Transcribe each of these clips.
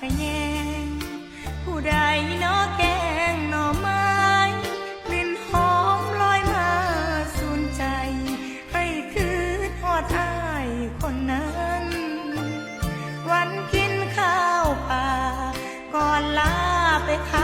ขยง ผู้ใดนอแกงหน่อไม้กลิ่นหอมลอยมาสูนใจ ให้คืนหอดอายคนนั้น วันกินข้าวป่า ก่อนลาไปค่ะ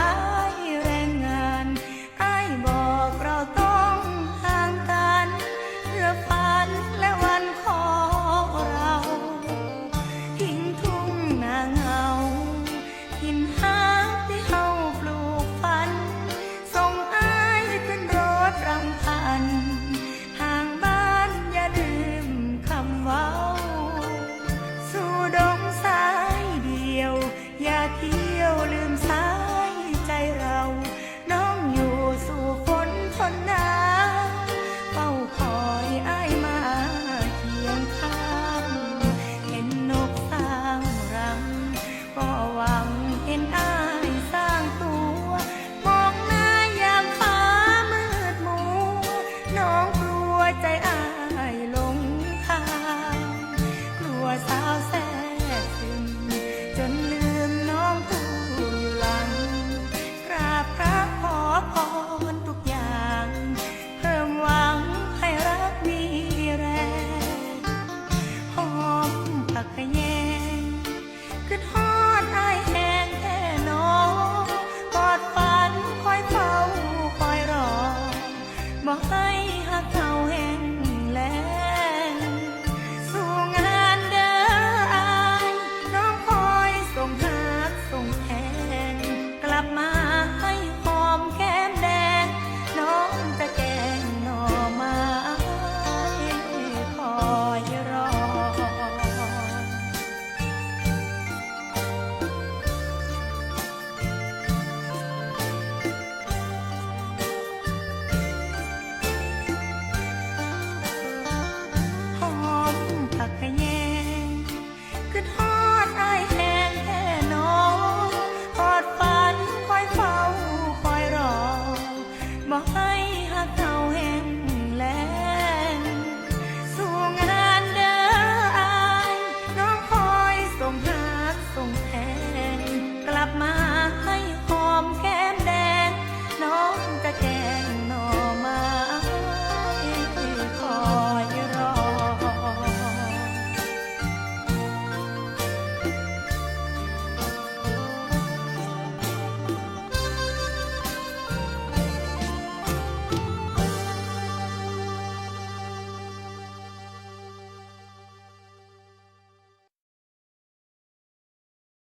and I.